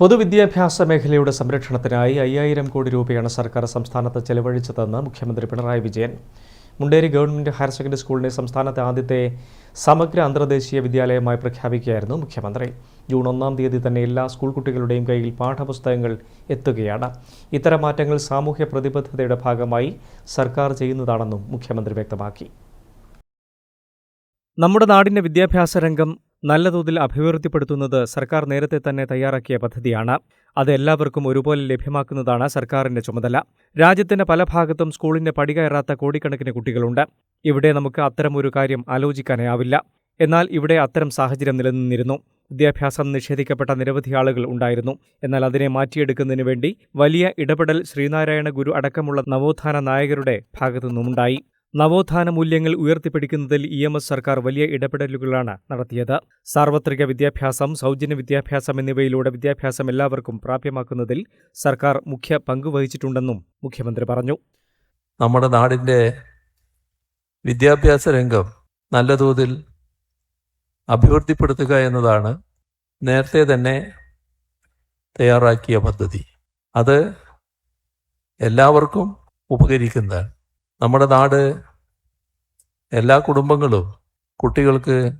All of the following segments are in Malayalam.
പൊതുവിദ്യാഭ്യാസ മേഖലയുടെ സംരക്ഷണത്തിനായി അയ്യായിരം കോടി രൂപയാണ് സർക്കാർ സംസ്ഥാനത്ത് ചെലവഴിച്ചതെന്ന് മുഖ്യമന്ത്രി Pinarayi Vijayan. Munderi government higher secondary സ്കൂളിനെ സംസ്ഥാനത്തെ ആദ്യത്തെ സമഗ്ര അന്തർദേശീയ വിദ്യാലയമായി പ്രഖ്യാപിക്കുകയായിരുന്നു മുഖ്യമന്ത്രി. ജൂൺ ഒന്നാം തീയതി തന്നെ എല്ലാ സ്കൂൾ കുട്ടികളുടെയും കയ്യിൽ പാഠപുസ്തകങ്ങൾ എത്തുകയാണ്. ഇത്തരം മാറ്റങ്ങൾ സാമൂഹ്യ പ്രതിബദ്ധതയുടെ ഭാഗമായി സർക്കാർ ചെയ്യുന്നതാണെന്നും മുഖ്യമന്ത്രി വ്യക്തമാക്കി. നമ്മുടെ നാടിന്റെ വിദ്യാഭ്യാസ രംഗം നല്ല തോതിൽ അഭിവൃദ്ധിപ്പെടുത്തുന്നത് സർക്കാർ നേരത്തെ തന്നെ തയ്യാറാക്കിയ പദ്ധതിയാണ്. അത് എല്ലാവർക്കും ഒരുപോലെ ലഭ്യമാക്കുന്നതാണ് സർക്കാരിന്റെ ചുമതല. രാജ്യത്തിന്റെ പല ഭാഗത്തും സ്കൂളിന്റെ പടി കയറാത്ത കോടിക്കണക്കിന് കുട്ടികളുണ്ട്. ഇവിടെ നമുക്ക് അത്തരമൊരു കാര്യം ആലോചിക്കാനാവില്ല. എന്നാൽ ഇവിടെ അത്തരം സാഹചര്യം നിലനിന്നിരുന്നു. വിദ്യാഭ്യാസം നിഷേധിക്കപ്പെട്ട നിരവധി ആളുകൾ ഉണ്ടായിരുന്നു. എന്നാൽ അതിനെ മാറ്റിയെടുക്കുന്നതിനു വേണ്ടി വലിയ ഇടപെടൽ ശ്രീനാരായണ ഗുരു അടക്കമുള്ള നവോത്ഥാന നായകരുടെ ഭാഗത്തുനിന്നുമുണ്ടായി. നവോത്ഥാന മൂല്യങ്ങൾ ഉയർത്തിപ്പിടിക്കുന്നതിൽ ഇ എം എസ് സർക്കാർ വലിയ ഇടപെടലുകളാണ് നടത്തിയത്. സാർവത്രിക വിദ്യാഭ്യാസം സൗജന്യ വിദ്യാഭ്യാസം എന്നിവയിലൂടെ വിദ്യാഭ്യാസം എല്ലാവർക്കും പ്രാപ്യമാക്കുന്നതിൽ സർക്കാർ മുഖ്യ പങ്കുവഹിച്ചിട്ടുണ്ടെന്നും മുഖ്യമന്ത്രി പറഞ്ഞു. നമ്മുടെ നാടിന്റെ വിദ്യാഭ്യാസ രംഗം നല്ല തോതിൽ അഭിവൃദ്ധിപ്പെടുത്തുക എന്നതാണ് നേരത്തെ തന്നെ തയ്യാറാക്കിയ പദ്ധതി. അത് എല്ലാവർക്കും ഉപകരിക്കുന്നതാണ്. നമ്മുടെ നാട് എല്ലാ കുടുംബങ്ങളും കുട്ടികൾക്ക്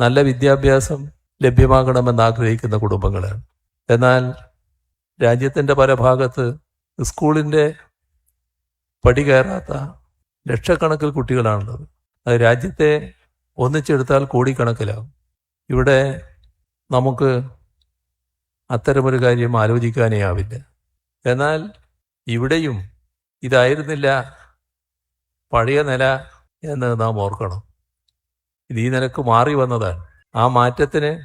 നല്ല വിദ്യാഭ്യാസം ലഭ്യമാകണമെന്ന് ആഗ്രഹിക്കുന്ന കുടുംബങ്ങളാണ്. എന്നാൽ രാജ്യത്തിന്റെ പല ഭാഗത്ത് സ്കൂളിന്റെ പടി കയറാത്ത ലക്ഷക്കണക്കിൽ കുട്ടികളാണുള്ളത്. അത് രാജ്യത്തെ ഒന്നിച്ചെടുത്താൽ കോടിക്കണക്കിലാകും ഇവിടെ നമുക്ക് അത്തരമൊരു കാര്യം ആലോചിക്കാനേ ആവില്ല. എന്നാൽ ഇവിടെയും ഇതായിരുന്നില്ല. പഴയ നില എന്ന് നാം ഓർക്കണം. ഇത് ഈ നിലയ്ക്ക് മാറി വന്നതാണ്. ആ മാറ്റത്തിന്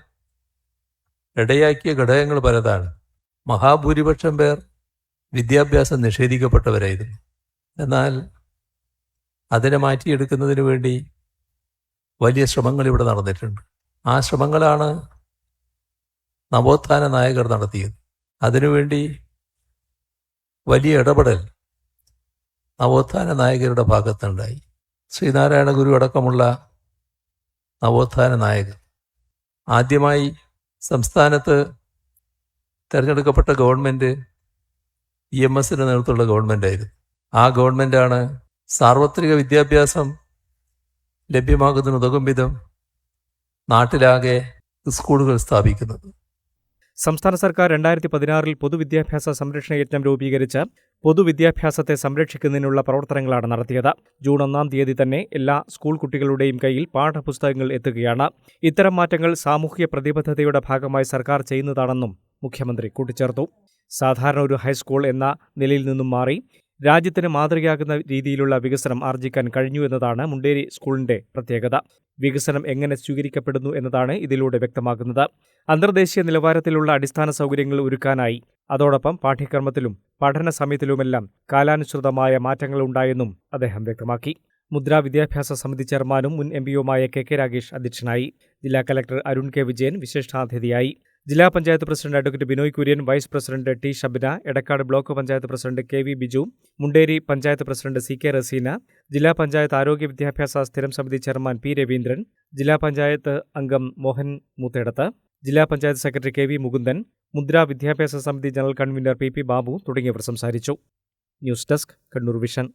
ഇടയാക്കിയ ഘടകങ്ങൾ പലതാണ്. മഹാഭൂരിപക്ഷം പേർ വിദ്യാഭ്യാസം നിഷേധിക്കപ്പെട്ടവരായിരുന്നു. എന്നാൽ അതിനെ മാറ്റിയെടുക്കുന്നതിന് വേണ്ടി വലിയ ശ്രമങ്ങൾ ഇവിടെ നടന്നിട്ടുണ്ട്. ആ ശ്രമങ്ങളാണ് നവോത്ഥാന നായകർ നടത്തിയത്. അതിനുവേണ്ടി വലിയ ഇടപെടൽ നവോത്ഥാന നായകരുടെ ഭാഗത്തുണ്ടായി. ശ്രീനാരായണ ഗുരു അടക്കമുള്ള നവോത്ഥാന നായകർ. ആദ്യമായി സംസ്ഥാനത്ത് തിരഞ്ഞെടുക്കപ്പെട്ട ഗവൺമെന്റ് ഇ എം എസിന്റെ നേതൃത്വമുള്ള ഗവൺമെന്റായിരുന്നു ആ ഗവൺമെന്റാണ് സാർവത്രിക വിദ്യാഭ്യാസം ലഭ്യമാകുന്നതിന് ഉതകും വിധം നാട്ടിലാകെ സ്കൂളുകൾ സ്ഥാപിക്കുന്നത്. സംസ്ഥാന സർക്കാർ രണ്ടായിരത്തി പതിനാറിൽ പൊതുവിദ്യാഭ്യാസ സംരക്ഷണ യജ്ഞം രൂപീകരിച്ച് പൊതുവിദ്യാഭ്യാസത്തെ സംരക്ഷിക്കുന്നതിനുള്ള പ്രവർത്തനങ്ങളാണ് നടത്തിയത്. ജൂൺ ഒന്നാം തീയതി തന്നെ എല്ലാ സ്കൂൾ കുട്ടികളുടെയും കയ്യിൽ പാഠപുസ്തകങ്ങൾ എത്തുകയാണ്. ഇത്തരം മാറ്റങ്ങൾ സാമൂഹ്യ പ്രതിബദ്ധതയുടെ ഭാഗമായി സർക്കാർ ചെയ്യുന്നതാണെന്നും മുഖ്യമന്ത്രി കൂട്ടിച്ചേർത്തു. സാധാരണ ഒരു ഹൈസ്കൂൾ എന്ന നിലയിൽ നിന്നും മാറി രാജ്യത്തിന് മാതൃകയാകുന്ന രീതിയിലുള്ള വികസനം ആർജിക്കാൻ കഴിഞ്ഞു എന്നതാണ് മുണ്ടേരി സ്കൂളിന്റെ പ്രത്യേകത. വികസനം എങ്ങനെ സ്വീകരിക്കപ്പെടുന്നു എന്നതാണ് ഇതിലൂടെ വ്യക്തമാകുന്നത്. അന്തർദേശീയ നിലവാരത്തിലുള്ള അടിസ്ഥാന സൗകര്യങ്ങൾ ഒരുക്കാനായി അതോടൊപ്പം പാഠ്യക്രമത്തിലും പഠന സമയത്തിലുമെല്ലാം കാലാനുസൃതമായ മാറ്റങ്ങൾ ഉണ്ടായെന്നും അദ്ദേഹം വ്യക്തമാക്കി. മുദ്രാ വിദ്യാഭ്യാസ സമിതി ചെയർമാനും മുൻ എം പിയുമായ കെ കെ രാഗേഷ് അധ്യക്ഷനായി. ജില്ലാ കലക്ടർ അരുൺ കെ വിജയൻ വിശിഷ്ടാതിഥിയായി. ജില്ലാ panchayat president advocate Binoy Kurian vice president T Shabina Edakkad block panchayat president K V Biju Munderi panchayat president C K Raseena ജില്ലാ പഞ്ചായത്ത് ആരോഗ്യ വിദ്യാഭ്യാസ സ്ഥിരം സമിതി ചെയർമാൻ പി രവീന്ദ്രൻ ജില്ലാ പഞ്ചായത്ത് അംഗം മോഹൻ മൂത്തേടത്ത് ജില്ലാ panchayat secretary K V Mukundan Mudra വിദ്യാഭ്യാസ സമിതി general convener P P Babu തുടങ്ങിയവർ സംസാരിച്ചു. News desk Kannur vision.